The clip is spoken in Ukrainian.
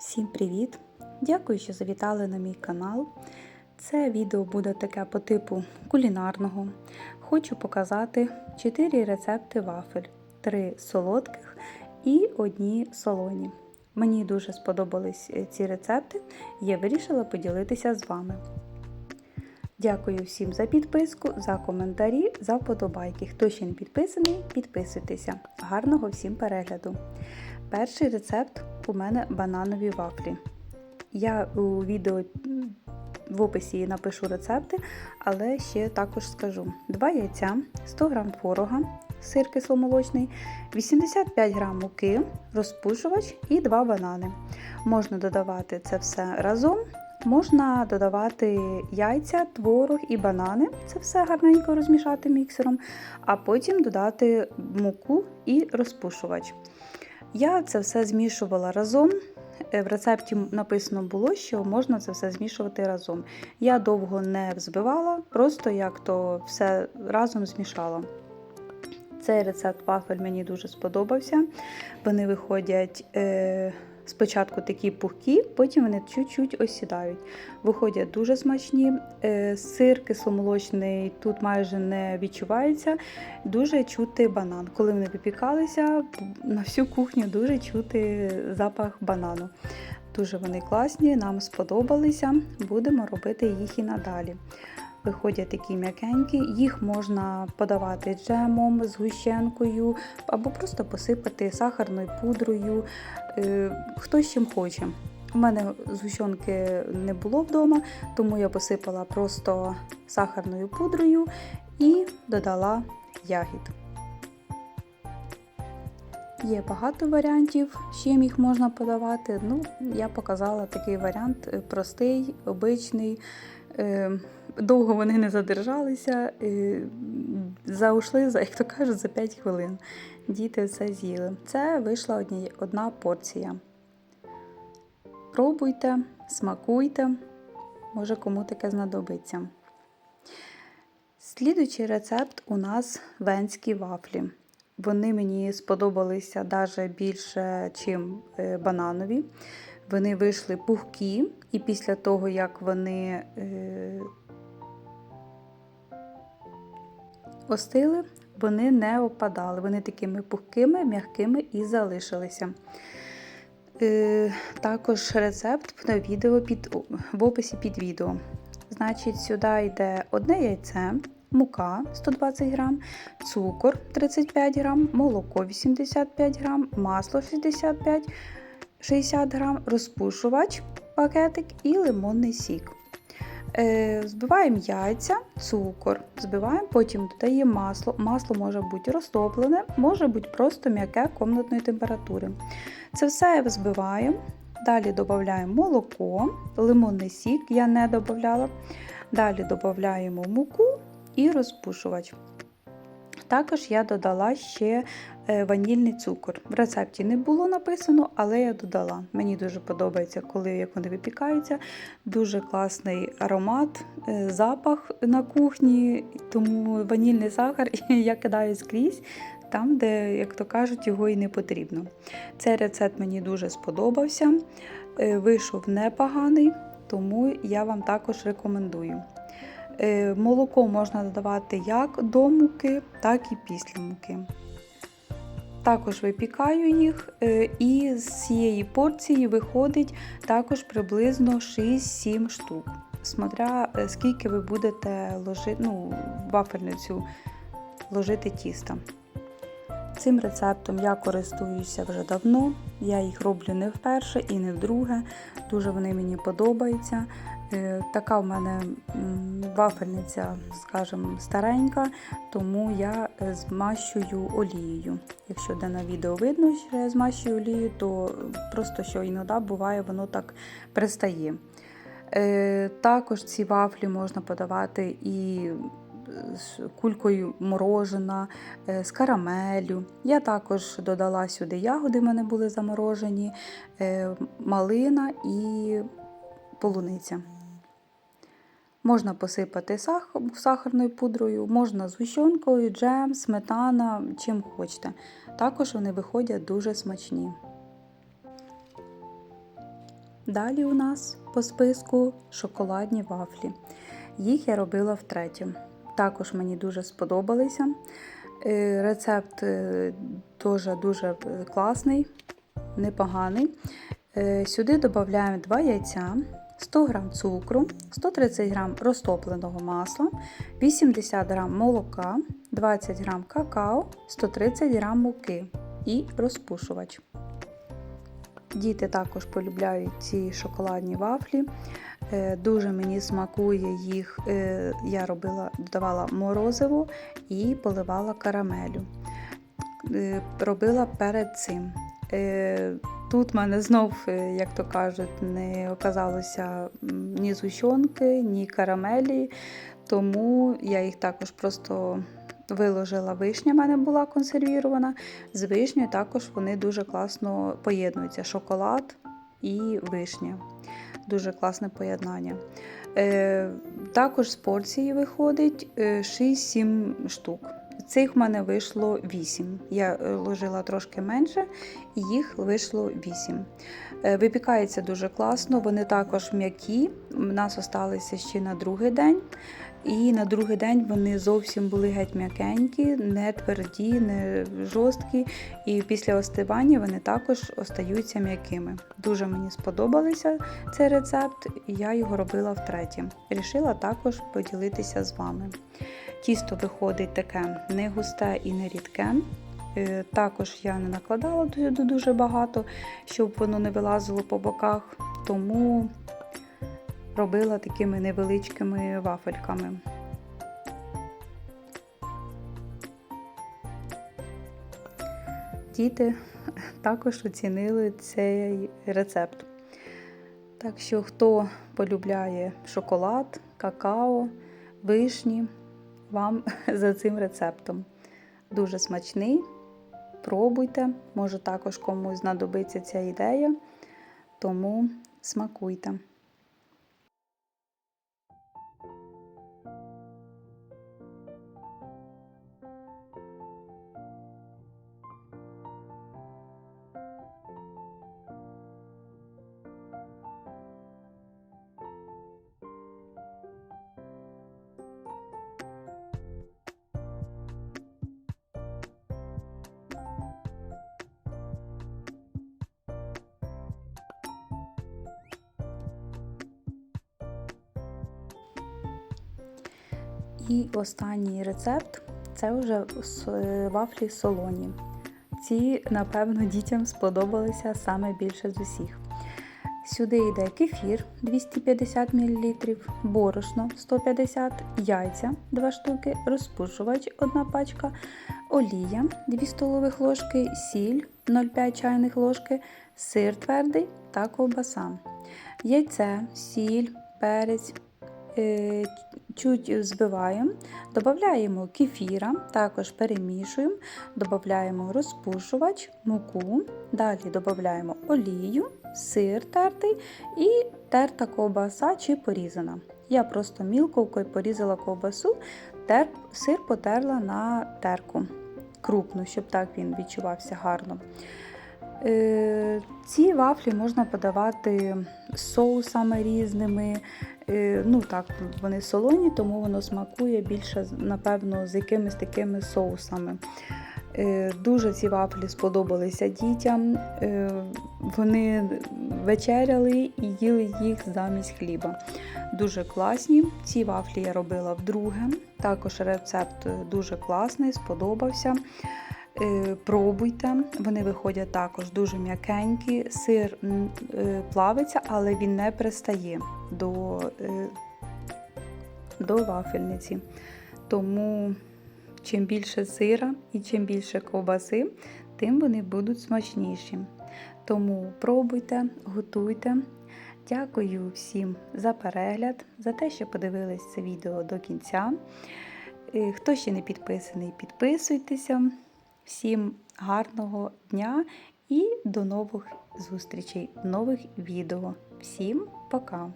Всім привіт! Дякую, що завітали на мій канал. Це відео буде таке по типу кулінарного. Хочу показати 4 рецепти вафель, 3 солодких і одні солоні. Мені дуже сподобались е, ці рецепти, я вирішила поділитися з вами. Дякую всім за підписку, за коментарі, за вподобайки. Хто ще не підписаний, підписуйтеся. Гарного всім перегляду! Перший рецепт у мене бананові вафлі. Я у відео в описі напишу рецепти, але ще також скажу: 2 яйця, 100 г творога, сир кисломолочний, 85 г муки, розпушувач і 2 банани. Можна додавати це все разом. Можна додавати яйця, творог і банани. Це все гарненько розмішати міксером, а потім додати муку і розпушувач. Я це все змішувала разом. Е, В рецепті написано було, що можна це все змішувати разом. Я довго не взбивала, просто як то все разом змішала. Цей рецепт вафель мені дуже сподобався. Вони виходять е, спочатку такі пухкі, потім вони чуть-чуть осідають. Виходять дуже смачні. Е, сир кисломолочний тут майже не відчувається. Дуже чути банан. Коли вони випікалися, на всю кухню дуже чути запах банану. Дуже вони класні, нам сподобалися. Будемо робити їх і надалі. Виходять такі м'якенькі, їх можна подавати джемом, згущенкою або просто посипати сахарною пудрою, е, хто з чим хоче. У мене згущенки не було вдома, тому я посипала просто сахарною пудрою і додала ягід. Є багато варіантів, з чим їх можна подавати. Ну, я показала такий варіант е, простий, обичний. Е, Довго вони не задержалися, е, заушли, як то кажуть, за 5 хвилин. Діти все з'їли. Це вийшла одні, одна порція. Пробуйте, смакуйте, може кому таке знадобиться. Слідуючий рецепт у нас венські вафлі. Вони мені сподобалися навіть більше, ніж бананові. Вони вийшли пухкі, і після того, як вони остили, вони не опадали. Вони такими пухкими, м'якими і залишилися. Е, також рецепт на відео під, в описі під відео. Значить, сюди йде одне яйце, мука 120 г, цукор 35 г, молоко 85 г, масло 65 60 г, розпушувач пакетик і лимонний сік. Е, Збиваємо яйця, цукор, збиваємо, потім додаємо масло. Масло може бути розтоплене, може бути просто м'яке комнатної температури. Це все взбиваємо. Далі додаємо молоко, лимонний сік я не додавала. Далі додаємо муку і розпушувач. Також я додала ще е, ванільний цукор. В рецепті не було написано, але я додала. Мені дуже подобається, коли як вони випікаються. Дуже класний аромат, е, запах на кухні, тому ванільний сахар я кидаю скрізь. Там, де, як то кажуть, його і не потрібно. Цей рецепт мені дуже сподобався, е, вийшов непоганий, тому я вам також рекомендую. Е, Молоко можна додавати як до муки, так і після муки. Також випікаю їх, е, і з цієї порції виходить також приблизно 6-7 штук. Смотря е, скільки ви будете ложити, ну, вафельницю ложити тіста. Цим рецептом я користуюся вже давно. Я їх роблю не вперше і не вдруге. Дуже вони мені подобаються. Е, Така в мене вафельниця, скажімо, старенька, тому я е, змащую олією. Якщо де на відео видно, що я змащую олією, то просто що іноді буває, воно так пристає. Е, Також ці вафлі можна подавати і з кулькою морожена, е, з карамелю. Я також додала сюди ягоди, в мене були заморожені, е, малина і полуниця. Можна посипати сах- сахарною пудрою, можна згущенкою, джем, сметана, чим хочете. Також вони виходять дуже смачні. Далі у нас по списку шоколадні вафлі. Їх я робила втретє. Також мені дуже сподобалися. Е, Рецепт е, теж дуже класний, непоганий. Е, Сюди додаємо 2 яйця, 100 г цукру, 130 г розтопленого масла, 80 г молока, 20 г какао, 130 г муки і розпушувач. Діти також полюбляють ці шоколадні вафлі. Е, Дуже мені смакує їх. е, Я робила, додавала морозиво і поливала карамелю. Е, Робила перед цим. Тут в мене знов, як то кажуть, не оказалося ні зущонки, ні карамелі, тому я їх також просто виложила. Вишня в мене була консервірована. З вишнею також вони дуже класно поєднуються. Шоколад і вишня. Дуже класне поєднання. Е, також з порції виходить е, 6-7 штук. Цих в мене вийшло 8. Я е, ложила трошки менше, і їх вийшло 8. Е, Випікається дуже класно, вони також м'які. У нас залишилися ще на другий день. І на другий день вони зовсім були геть м'якенькі, не тверді, не жорсткі. І після остивання вони також остаються м'якими. Дуже мені сподобалися цей рецепт, я його робила втретє. Рішила також поділитися з вами. Тісто виходить таке не густе і не рідке. Е, Також я не накладала ду- ду- дуже багато, щоб воно не вилазило по боках, тому робила такими невеличкими вафельками. Діти також оцінили цей рецепт. Так що, хто полюбляє шоколад, какао, вишні, вам за цим рецептом. Дуже смачний. Пробуйте, може також комусь знадобиться ця ідея, тому смакуйте. І останній рецепт це вже е, вафлі солоні. Ці, напевно, дітям сподобалися саме більше з усіх. Сюди йде кефір 250 мл, борошно 150 яйця 2 штуки, розпушувач 1 пачка, олія 2 столових ложки, сіль 0,5 чайних ложки, сир твердий та ковбаса. Яйце, сіль, перець, е, чуть збиваємо, додаємо кефіра, також перемішуємо, додаємо розпушувач, муку, далі додаємо олію, сир тертий і терта ковбаса чи порізана. Я просто мілковкою порізала ковбасу, тер, сир потерла на терку крупну, щоб так він відчувався гарно. Е, Ці вафлі можна подавати соусами різними. Е, Ну так, вони солоні, тому воно смакує більше, напевно, з якимись такими соусами. Е, Дуже ці вафлі сподобалися дітям. Вони вечеряли і їли їх замість хліба. Дуже класні. Ці вафлі я робила вдруге. Також рецепт дуже класний, сподобався. Е, Пробуйте, вони виходять також дуже м'якенькі. Сир е, плавиться, але він не пристає до, е, до вафельниці. Тому чим більше сира і чим більше ковбаси, тим вони будуть смачніші. Тому пробуйте, готуйте. Дякую всім за перегляд, за те, що подивились це відео до кінця. Хто ще не підписаний, підписуйтеся. Всім гарного дня і до нових зустрічей, нових відео. Всім пока!